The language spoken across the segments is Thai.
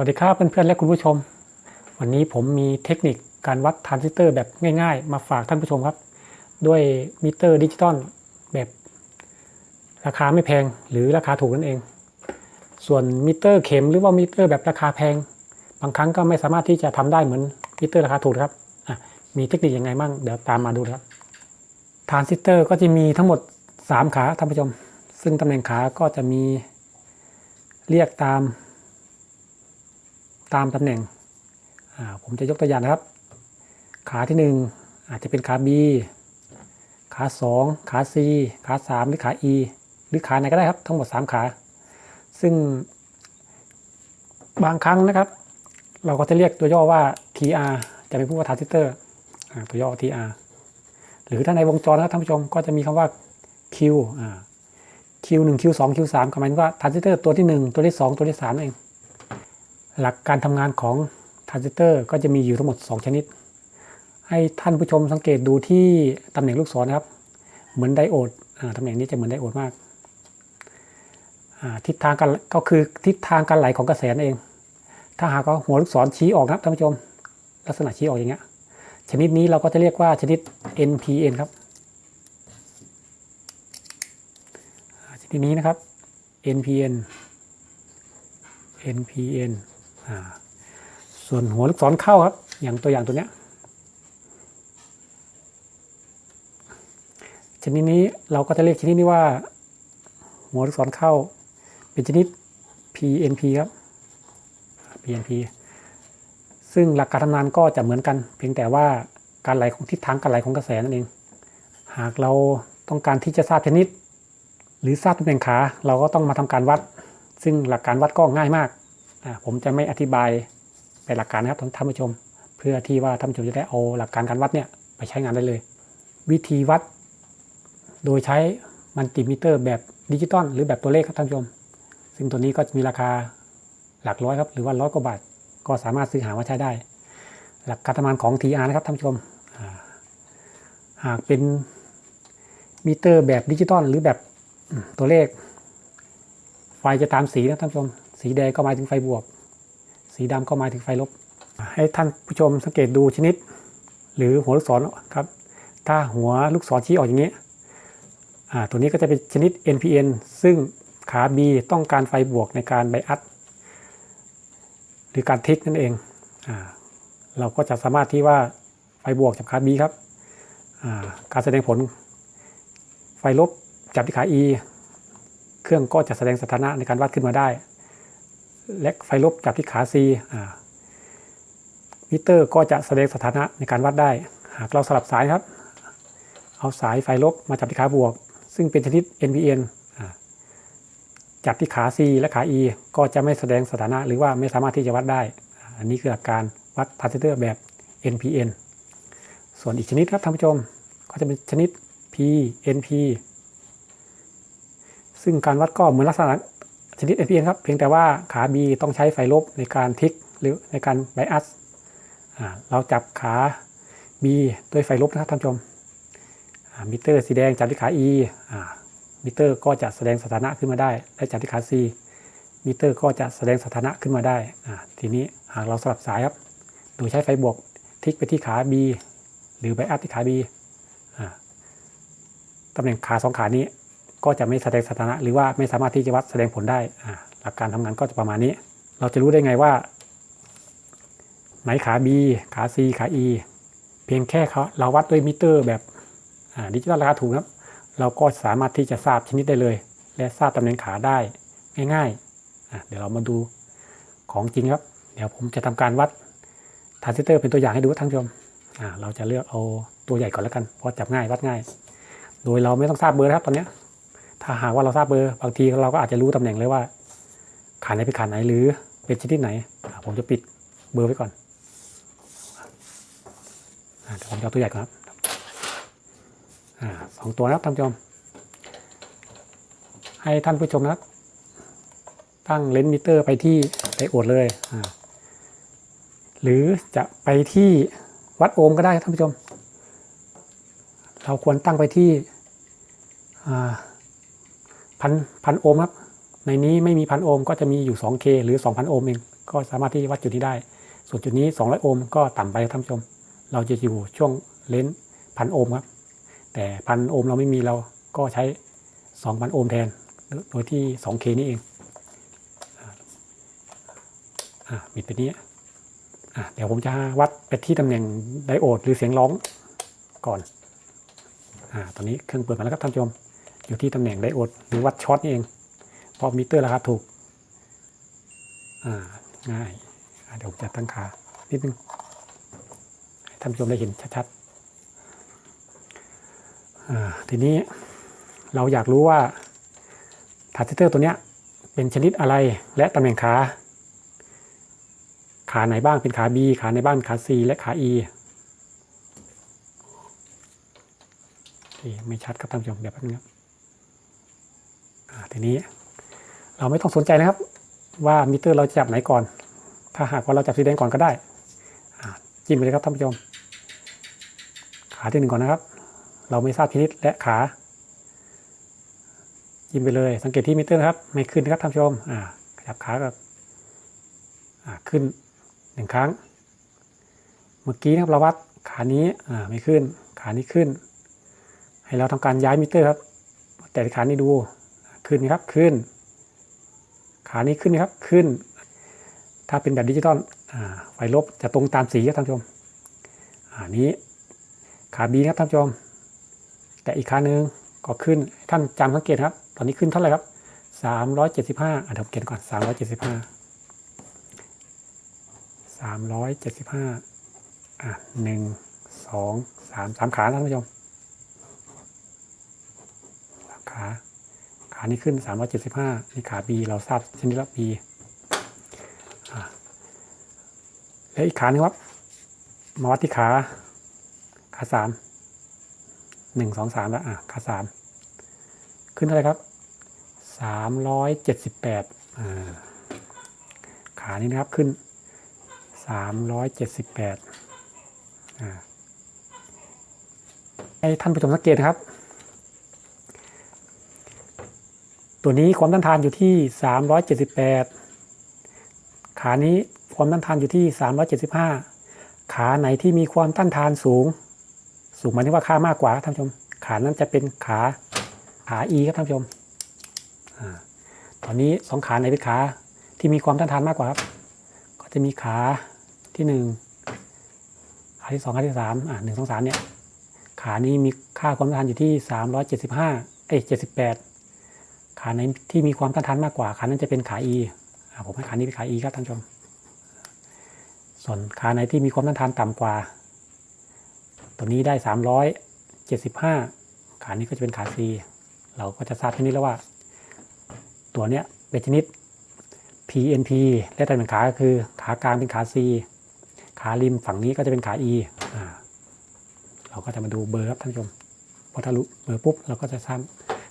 วัสดีครับเพื่อนๆและคุณผู้ชม วันนี้ผมมีเทคนิคการวัดทรานซิสเตอร์แบบง่ายๆ มาฝากท่านผู้ชมครับ ด้วยมิเตอร์ดิจิตอลแบบราคาไม่แพงหรือราคาถูกนั่นเอง ส่วนมิเตอร์เข็มหรือว่ามิเตอร์แบบราคาแพง บางครั้งก็ไม่สามารถที่จะทำได้เหมือนมิเตอร์ราคาถูกครับมีเทคนิคยังไงบ้างเดี๋ยวตามมาดูครับทรานซิสเตอร์ก็จะมีทั้งหมด 3 ขาท่านผู้ชม ซึ่งตำแหน่งขาก็จะมีเรียกตาม ตามตำแหน่ง ผมจะยกตัวอย่างนะครับ ขาที่ 1 อาจจะเป็นขา B ขา 2 ขา C ขา 3 หรือขา E หรือขาไหนก็ได้ครับทั้งหมด 3 ขา ซึ่งบางครั้งนะครับ เราก็จะเรียกตัวย่อว่า TR จะเป็นผู้ว่าทรานซิสเตอร์ตัวย่อ TR หรือถ้าในวงจรนะครับท่านผู้ชมก็จะมีคำว่า Q อ่า Q1 Q2 Q3 ก็หมายถึงว่าทรานซิสเตอร์ตัวที่ 1 ตัวที่ 2 ตัวที่3นั่นเอง หลักการทำงานของทรานซิสเตอร์ก็จะมีอยู่ทั้งหมด 2 ชนิด ให้ท่านผู้ชมสังเกตดูที่ตำแหน่งลูกศรนะครับ เหมือนไดโอดอตำแหน่งนี้จะเหมือนไดโอดมาก ทิศทางการก็คือทิศทางการไหลของกระแสนั่นเอง ถ้าหากว่าหัวลูกศรชี้ออกนะครับท่านผู้ชม ลักษณะชี้ออกอย่างเงี้ย ชนิดนี้เราก็จะเรียกว่าชนิด NPN ครับ ชนิดนี้นะครับ NPN NPN ส่วนหัวลูกศรเข้าครับ อย่างตัวอย่างตัวเนี้ยชนิดนี้เราก็จะเรียกชนิดนี้ว่า หัวลูกศรเข้า เป็นชนิด PNP ครับ PNP ซึ่งหลักการทำงานก็จะเหมือนกัน เพียงแต่ว่าการไหลของทิศทางการไหลของกระแสนั่นเอง หากเราต้องการที่จะทราบชนิด หรือทราบตำแหน่งขา เราก็ต้องมาทำการวัด ซึ่งหลักการวัดก็ง่ายมาก ผมจะไม่อธิบายไปหลักการนะครับท่านผู้ชม เพื่อที่ว่าท่านผู้ชมจะได้เอาหลักการการวัดเนี่ยไปใช้งานได้เลย วิธีวัด โดยใช้มัลติมิเตอร์แบบดิจิตอลหรือแบบตัวเลขครับท่านผู้ชม ซึ่งตัวนี้ก็มีราคาหลักร้อยครับหรือว่าร้อยกว่าบาท ก็สามารถซื้อหามาใช้ได้ หลักการทำงานของ TR นะครับท่านผู้ชม หากเป็นมิเตอร์แบบดิจิตอลหรือแบบตัวเลข ไฟจะตามสีนะท่านผู้ชม สีแดงก็หมายถึงไฟบวก สีดำก็หมายถึงไฟลบ ให้ท่านผู้ชมสังเกตดูชนิด หรือหัวลูกศรครับ ถ้าหัวลูกศรชี้ออกอย่างนี้ตัวนี้ก็จะเป็นชนิด NPN ซึ่งขา B ต้องการไฟบวกในการไบอัดหรือการทิกนั่นเองอเราก็จะสามารถที่ว่าไฟบวกจับขา B ครับการแสดงผล ไฟลบจับที่ขา E เครื่องก็จะแสดงสถานะในการวัดขึ้นมาได้ และไฟลบจับที่ขา c มิเตอร์ก็จะแสดงสถานะในการวัดได้ หากเราสลับสายครับ เอาสายไฟลบมาจับที่ขาบวก ซึ่งเป็นชนิด NPN จับที่ขา C และขา E ก็จะไม่แสดงสถานะหรือว่าไม่สามารถที่จะวัดได้ อันนี้คือหลักการวัดทรานซิเตอร์แบบ NPN ส่วนอีกชนิดครับท่านผู้ชม ก็จะเป็นชนิด PNP ซึ่งการวัดก็เหมือนลักษณะ ชนิด NPN ครับ เพียงแต่ว่าขา B ต้องใช้ไฟลบในการทิกหรือในการไบอัสเราจับขา B ด้วยไฟลบนะครับท่านผู้ชมมิเตอร์สีแดงจับที่ขา E อ่ามิเตอร์ก็จะแสดงสถานะขึ้นมาได้ และจับที่ขา C มิเตอร์ก็จะแสดงสถานะขึ้นมาได้ ทีนี้หากเราสลับสายครับ โดยใช้ไฟบวกทิกไปที่ขา B หรือไบอัสที่ขา B ตำแหน่งขาสองขานี้ ก็จะไม่แสดงสถานะ หรือว่าไม่สามารถที่จะวัดแสดงผลได้หลักการทำงานก็จะประมาณนี้ เราจะรู้ได้ไงว่า ไหนขา B ขา C ขา E เพียงแค่เขาเราวัดด้วยมิเตอร์แบบดิจิตอลราคาถูกนะครับเราก็สามารถที่จะทราบชนิดได้เลย และทราบตำแหน่งขาได้ง่ายๆ เดี๋ยวเรามาดูของจริงครับ เดี๋ยวผมจะทำการวัดทรานซิสเตอร์เป็นตัวอย่างให้ดูท่านผู้ชมเราจะเลือกเอาตัวใหญ่ก่อนแล้วกันเพราะจับง่ายวัดง่าย โดยเราไม่ต้องทราบเบอร์นะครับตอนนี้ ถ้าหากว่าเราทราบเบอร์บางทีเราก็อาจจะรู้ตำแหน่งเลยว่าขาไหนเป็นขาไหนหรือเป็นชนิดไหน ผมจะปิดเบอร์ไว้ก่อนเดี๋ยวผมจะเอาตัวใหญ่ก่อนครับอสองตัวนะครับท่านผู้ชม ให้ท่านผู้ชมนะครับตั้งเลนส์มิเตอร์ไปที่ไดโอดเลย หรือจะไปที่วัดโอห์มก็ได้ท่านผู้ชม เราควรตั้งไปที่อ่า พันพันโอห์มครับ ในนี้ไม่มีพันโอห์มก็จะมีอยู่ 2K หรือ 2,000 โอห์มเอง ก็สามารถที่วัดจุดนี้ได้ ส่วนจุดนี้ 200 โอห์มก็ต่ำไปท่านผู้ชม เราจะอยู่ช่วงเลนส์พันโอห์มครับ แต่พันโอห์มเราไม่มีเราก็ใช้ 2,000 โอห์มแทน โดยที่ 2K นี่เองอ่าบิดไปนี้อะเดี๋ยวผมจะวัดไปที่ตำแหน่งไดโอดหรือเสียงร้องก่อนอ่าตอนนี้เครื่องเปิดมาแล้วครับท่านผู้ชม อยู่ที่ตำแหน่งไดโอดหรือวัดช็อตนี่เองพราะมิเตอร์ราคาถูก อ่า ง่ายเดี๋ยวผมจะตั้งขานิดนึงท่านผู้ชมได้เห็นชัดๆทีนี้เราอยากรู้ว่าทานซิสเตอร์ตัวเนี้ยเป็นชนิดอะไรและตำแหน่งขา ขาไหนบ้างเป็นขา B ขาไหนบ้างเป็นขา C และขา E ไม่ชัดครับท่านผู้ชมเดี๋ยวแป๊บนึงครับ ทีนี้ เราไม่ต้องสนใจนะครับ ว่ามิเตอร์เราจะจับไหนก่อน ถ้าหากว่าเราจับสีแดงก่อนก็ได้จิ้มไปเลยครับท่านผู้ชม ขาที่หนึ่งก่อนนะครับ เราไม่ทราบชนิดและขาจิ้มไปเลย สังเกตที่มิเตอร์นะครับ ไม่ขึ้นนะครับท่านผู้ชมขยับขากับขึ้นหนึ่งครั้ง เมื่อกี้นะครับเราวัดขานี้ไม่ขึ้น ขานี้ขึ้น ให้เราทำการย้ายมิเตอร์ครับ แต่ขานี้ดู ขึ้นไหมครับขึ้น ขานี้ขึ้นไหมครับขึ้น ถ้าเป็นแบบดิจิตอลไฟลบจะตรงตามสีครับท่านผู้ชมอ่านี้ขาบีครับท่านผู้ชม แต่อีกขาหนึ่งก็ขึ้นท่านจำสังเกตครับ ตอนนี้ขึ้นเท่าไหร่ครับสามร้อยเจ็ดสิบห้าอะเดี๋ยวผมเขียนก่อนสามร้อยเจ็ดสิบห้าสามร้อยเจ็ดสิบห้าอะหนึ่งสองสามสามขาท่านผู้ชมสามขา ขานี้ขึ้น 375นี่ขา B เราทราบชนิดละ B อ่าแล้วอีกขานึงครับ มาวัดที่ขา ขาสามหนึ่งสองสามแล้วอะขาสามขึ้นเท่าไหร่ครับสามร้อยเจ็ดสิบแปดอ่าขานี้นะครับขึ้นสามร้อยเจ็ดสิบแปดอ่าให้ท่านผู้ชมสังเกตนะครับ ตัวนี้ความต้านทานอยู่ที่ 378 ขานี้ความต้านทานอยู่ที่ 375 ขาไหนที่มีความต้านทานสูง สูงหมายถึงว่าค่ามากกว่าครับท่านผู้ชม ขานั้นจะเป็นขาขา E ครับท่านผู้ชมอตอนนี้สองขาไหนเป็นขาที่มีความต้านทานมากกว่าครับ ก็จะมีขาที่หนึ่งขาที่สองขาที่สามอ่าหนึ่งสองสามเนี่ย ขานี้มีค่าความต้านทานอยู่ที่ 375 เอ้ย78 ขาไหนที่มีความต้านทานมากกว่าขานั้นจะเป็นขา E อผมให้ขานี้เป็นขา E ครับท่านผู้ชม ส่วนขาไหนที่มีความต้านทานต่ำกว่า ตัวนี้ได้ 375 ขานี้ก็จะเป็นขา C เราก็จะทราบชนิดแล้วว่า ตัวเนี้ยเป็นชนิด PNP และตำแหน่งขาก็คือ ขากลางเป็นขา C ขาริมฝั่งนี้ก็จะเป็นขา E เราก็จะมาดูเบอร์ครับท่านผู้ชมพอทะลุเบอร์ปุ๊บเราก็จะ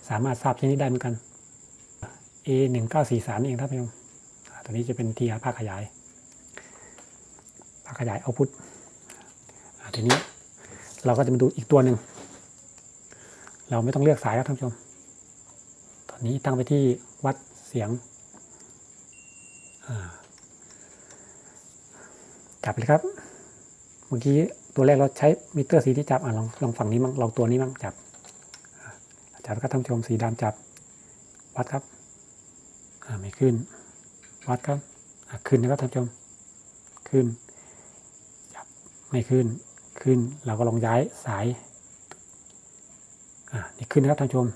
สามารถทราบชนิดได้เหมือนกัน A หนึ่งเก้าสี่สามเองท่านผู้ชมอ่าตัวนี้จะเป็นทีภาคขยาย ภาคขยายเอาพุททีนี้เราก็จะมาดูอีกตัวหนึ่ง เราไม่ต้องเลือกสายครับท่านผู้ชม ตอนนี้ตั้งไปที่วัดเสียง จับเลยครับ เมื่อกี้ตัวแรกเราใช้มิเตอร์สีที่จับอลองลองฝั่งนี้มั่งลองตัวนี้มั่งจับจับแล้วก็ท่านผู้ชมสีดำจับวัดครับ ไม่ขึ้น วัดครับขึ้นนะครับท่านผู้ชม ขึ้นจับไม่ขึ้น ขึ้น เราก็ลองย้ายสาย อ่า นี่ขึ้นนะครับท่านผู้ชม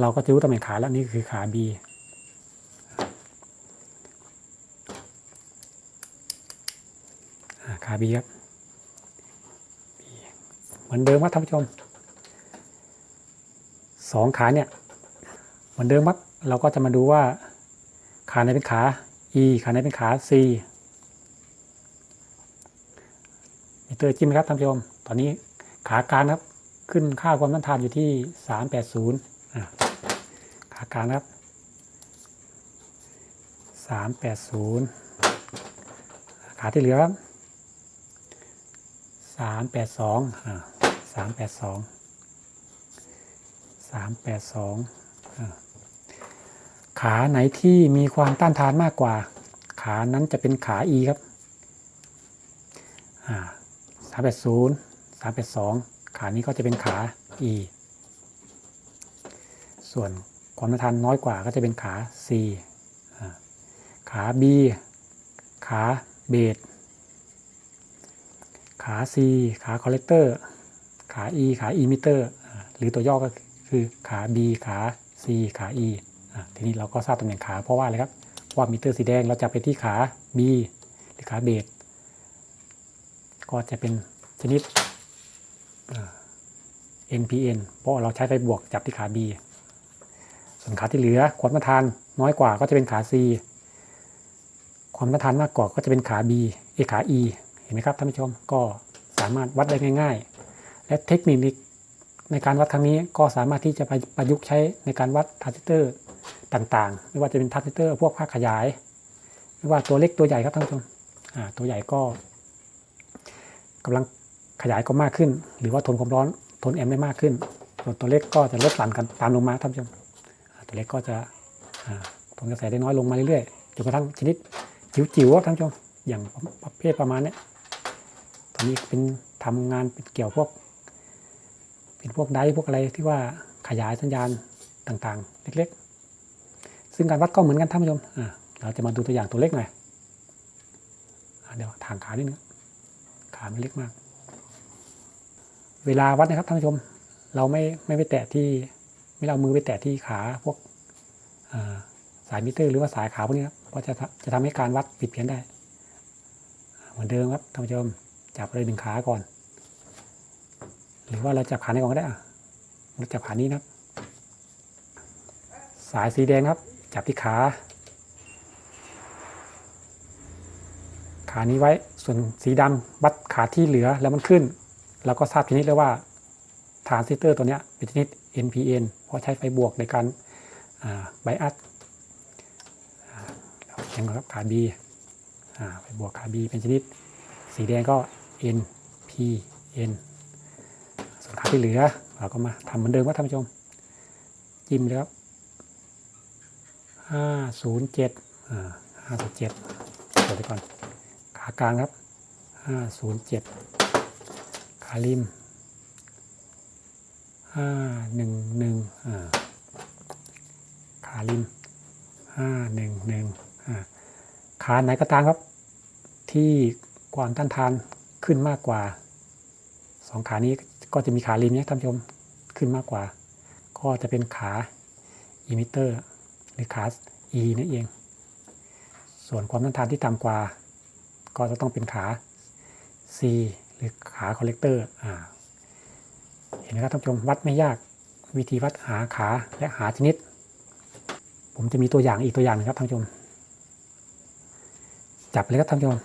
เราก็จะรู้ตำแหน่งขาแล้วนี่คือขา B อ่าขา B ครับ เหมือนเดิมครับท่านผู้ชมสองขาเนี่ย เหมือนเดิมครับ เราก็จะมาดูว่าขาไหนเป็นขา E ขาไหนเป็นขา C มิเตอร์จิ้มครับท่านผู้ชม ตอนนี้ขากลางครับ ขึ้นค่าความต้านทานอยู่ที่ 380ขากลางครับ 380 ขาที่เหลือครับ 382อ่า382 382อ่า ขาไหนที่มีความต้านทานมากกว่า ขานั้นจะเป็นขา E ครับสามแปดศูนย์สามแปดสองขานี้ก็จะเป็นขา E ส่วนความต้านทานน้อยกว่าก็จะเป็นขา C ขา B ขาเบสขา C ขาคอลเลกเตอร์ ขา E ขาอิมิเตอร์ หรือตัวย่อก็คือขา B ขา C ขา E ทีนี้เราก็ทราบตำแหน่งขาเพราะว่าอะไรครับว่ามิเตอร์สีแดงเราจะไปที่ขา B หรือขาเบสก็จะเป็นชนิด NPN เพราะเราใช้ไฟบวกจับที่ขา B ส่วนขาที่เหลือความต้านทานน้อยกว่าก็จะเป็นขา C ความต้านทานมากกว่าก็จะเป็นขา B เอขา E เห็นไหมครับท่านผู้ชมก็สามารถวัดได้ง่าย ๆ และเทคนิคในการวัดครั้งนี้ก็สามารถที่จะไปประยุกต์ใช้ในการวัดทรานซิสเตอร์ ต่างๆ ไม่ว่าจะเป็นทรานซิสเตอร์ พวกภาคขยาย ไม่ว่าตัวเล็กตัวใหญ่ครับท่านผู้ชมตัวใหญ่ก็กำลังขยายก็มากขึ้น หรือว่าทนความร้อนทนแอมป์ได้มากขึ้น ส่วนตัวเล็กก็จะลดหลั่นกันตามลงมาท่านผู้ชมตัวเล็กก็จะทนกระแสได้น้อยลงมาเรื่อยๆจนกระทั่งชนิดจิ๋วๆครับท่านผู้ชมอย่างประเภทประมาณนี้ตอนนี้เป็นทำงานเป็นเกี่ยวพวก เป็นพวกไดพวกอะไรที่ว่าขยายสัญญาณต่างๆ เล็กๆ ซึ่งการวัดก็เหมือนกันท่านผู้ชมอ่าเราจะมาดูตัวอย่างตัวเล็กหน่อยเดี๋ยวทางขานิดนึงขามันเล็กมาก เวลาวัดนะครับท่านผู้ชม เราไม่ไม่ไปแตะที่ไม่เอามือไปแตะที่ขาพวกอ่าสายมิเตอร์ หรือว่าสายขาพวกนี้ครับเพราะจะจะทำให้การวัดผิดเพี้ยนได้ เหมือนเดิมครับท่านผู้ชมจับเลยหนึ่งขาก่อน หรือว่าเราจับขาในก่อนก็ได้อะเราจับขานี้นะครับ สายสีแดงครับ จับที่ขา ขานี้ไว้ ส่วนสีดำวัดขาที่เหลือแล้วมันขึ้น เราก็ทราบชนิดแล้วว่าฐานซิสเตอร์ตัวนี้เป็นชนิด NPN เพราะใช้ไฟบวกในการไบอัดเขียนก่อนครับขา B อ่าไฟบวกขา B เป็นชนิด สีแดงก็ NPN ส่วนขาที่เหลือเราก็มาทำเหมือนเดิมว่าท่านผู้ชม จิ้มเลยครับ ห้าศูนย์เจ็ดอ่าห้าศูนย์เจ็ดเดี๋ยวไปก่อน ขากลางครับห้าศูนย์เจ็ดขาริมห้าหนึ่งหนึ่งอ่าขาริมห้าหนึ่งหนึ่งอ่าขาไหนก็ตามครับ ที่ความต้านทานขึ้นมากกว่าสองขานี้ก็จะมีขาริมเนี่ยท่านผู้ชมขึ้นมากกว่า ก็จะเป็นขาอิมิเตอร์ หรือขาส E นั่นเอง ส่วนความต้านทานที่ต่ำกว่า ก็จะต้องเป็นขา C หรือขาคอลเลกเตอร์อ่าเห็นไหมครับท่านผู้ชมวัดไม่ยากวิธีวัดหาขาและหาชนิด ผมจะมีตัวอย่างอีกตัวอย่างหนึงครับท่านผู้ชม จับเลยครับท่านผู้ชม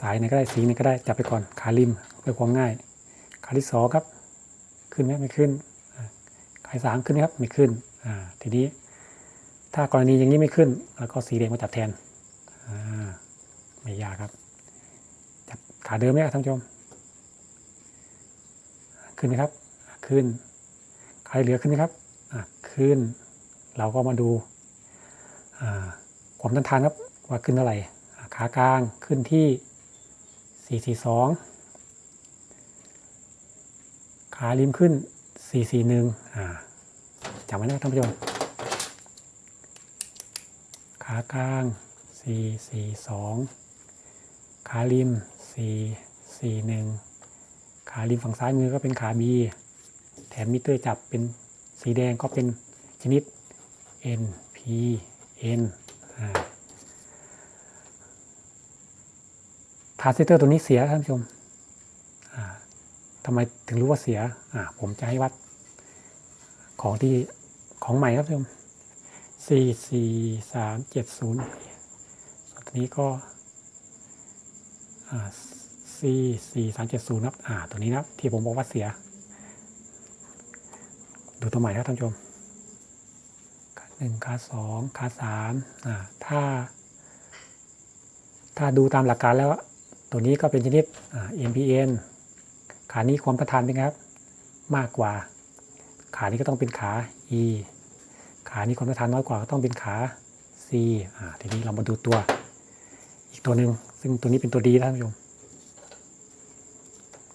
สายไหนก็ได้สีไหนก็ได้จับไปก่อนขาริมเพื่อความง่าย ขาที่สองครับ ขึ้นไหมไม่ขึ้นขาที่สามขึ้นไหมครับไม่ขึ้น ทีนี้ถ้ากรณีอย่างนี้ไม่ขึ้น แล้วก็สีแดงมาจับแทนไม่ยากครับ จับขาเดิมไหมครับท่านผู้ชม ขึ้นไหมครับ ขึ้นขาที่เหลือขึ้นไหมครับขึ้น เราก็มาดูความต้านทานครับว่าขึ้นเท่าไหร่ ขากลางขึ้นที่ 442 ขาริมขึ้น 441อ่า จำไว้นะครับท่านผู้ชมขากลาง442 ขาริม 441 ขาริมฝั่งซ้ายมือก็เป็นขา B แถมมิเตอร์จับเป็นสีแดงก็เป็นชนิด NPN อ่ารานซิสเตอร์ตัวนี้เสียท่านผู้ชมทำไมถึงรู้ว่าเสีย ผมจะให้วัดของที่ ของใหม่ครับท่านผู้ชมสี่สี่สามเจ็ดศูนย์ส่วนตัวนี้ก็สี่สี่สามเจ็ดศูนย์ครับ อ่า ตัวนี้นะครับที่ผมบอกว่าเสีย ดูตัวใหม่ครับท่านผู้ชมขาหนึ่งขาสองขาสามอ่า ถ้า ถ้าดูตามหลักการแล้ว ตัวนี้ก็เป็นชนิดอ่า MPN ขานี้ความต้านทานเป็นไงครับ มากกว่า ขานี้ก็ต้องเป็นขา E ขานี้ความต้านทานน้อยกว่าก็ต้องเป็นขา C อ่าทีนี้เรามาดูตัว อีกตัวหนึ่งซึ่งตัวนี้เป็นตัวดีท่านผู้ชม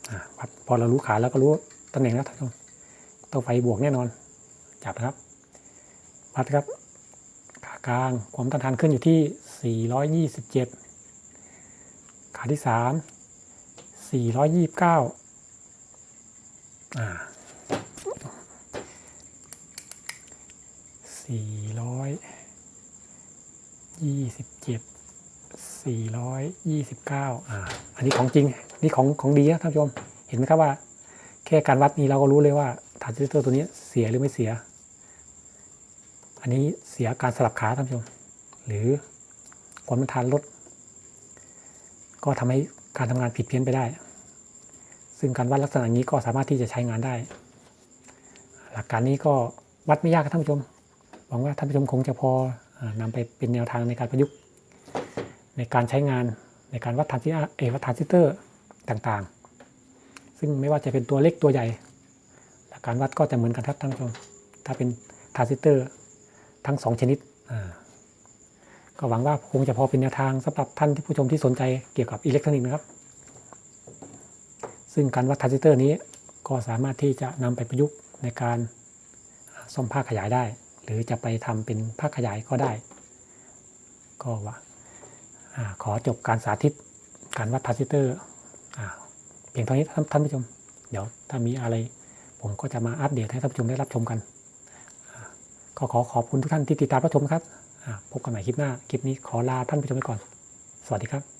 อ่าพอเรารู้ขาแล้วก็รู้ตำแหน่งแล้วท่านผู้ชมต้องไฟบวกแน่นอน จับนะครับวัดครับขากลางความต้านทานขึ้นอยู่ที่ 427 ขาที่ 3 429อ่า สี่ร้อยยี่สิบเจ็ดสี่ร้อยยี่สิบเก้าอ่า อันนี้ของจริง นี่ของของดีนะท่านผู้ชม เห็นไหมครับว่า แค่การวัดนี้เราก็รู้เลยว่าฐานซิสเตอร์ตัวนี้เสียหรือไม่เสีย อันนี้เสียการสลับขาท่านผู้ชม หรือความต้านทานลด ก็ทำให้การทำงานผิดเพี้ยนไปได้ ซึ่งการวัดลักษณะนี้ก็สามารถที่จะใช้งานได้ หลักการนี้ก็วัดไม่ยากครับท่านผู้ชมห วังว่าท่านผู้ชมคงจะพออานำไปเป็นแนวทางในการประยุกต์ ในการใช้งานในการวัดทานซิเอวัดทานซิเตอร์ต่างๆ ซึ่งไม่ว่าจะเป็นตัวเล็กตัวใหญ่หลัการวัดก็จะเหมือนกันครับท่านผู้ชม ถ้าเป็นทรานซิสเตอร์ทั้งสองชนิด ก็หวังว่าคงจะพอเป็นแนวทางสำหรับท่านที่ผู้ชมที่สนใจเกี่ยวกับอิเล็กทรอนิกส์นะครับ ซึ่งการวัดทรานซิสเตอร์นี้ก็สามารถที่จะนำไปประยุกต์ในการซ่อมภาคขยายได้ หรือจะไปทำเป็นภาคขยายก็ได้ ก็ว่าอขอจบการสาธิตการวัดทรานซิเตอร์เพียงเท่านี้ท่านท่านผู้ชม เดี๋ยวถ้ามีอะไร ผมก็จะมาอัปเดตให้ท่านผู้ชมได้รับชมกัน ก็ขอขอบคุณทุกท่านที่ติดตามรับชมครับพบกันใหม่คลิปหน้า คลิปนี้ขอลาท่านผู้ชมไปก่อน สวัสดีครับ